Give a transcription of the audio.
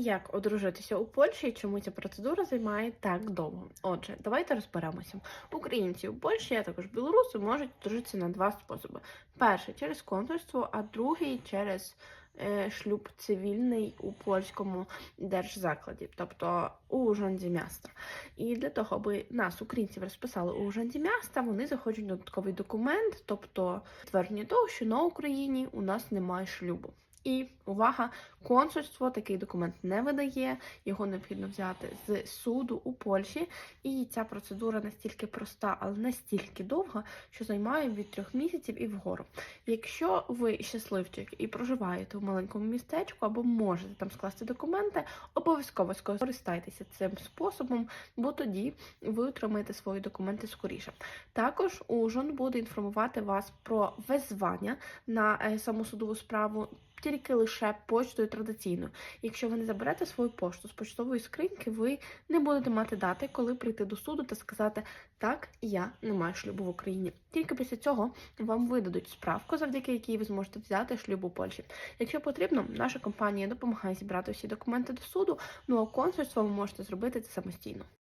Як одружитися у Польщі і чому ця процедура займає так довго? Отже, давайте розберемося. Українці у Польщі, а також білоруси, можуть одружитися на два способи: перший через консульство, а другий через е, шлюб цивільний у польському держзакладі, тобто у Ужанді міста. І для того, аби нас, українців, розписали у Ужанді міста, вони заходять додатковий документ, тобто твердження того, що на Україні у нас немає шлюбу. І увага, консульство такий документ не видає, його необхідно взяти з суду у Польщі. І ця процедура настільки проста, але настільки довга, що займає від трьох місяців і вгору. Якщо ви щасливчик і проживаєте в маленькому містечку або можете там скласти документи, обов'язково скористайтеся цим способом, бо тоді ви отримаєте свої документи скоріше. Також ужин буде інформувати вас про визвання на е, саму судову справу. Тільки лише почтою традиційною. Якщо ви не заберете свою пошту з почтової скриньки, ви не будете мати дати, коли прийти до суду та сказати так, я не маю шлюбу в Україні. Тільки після цього вам видадуть справку, завдяки якій ви зможете взяти шлюб у Польщі. Якщо потрібно, наша компанія допомагає зібрати всі документи до суду. Ну а консульство ви можете зробити це самостійно.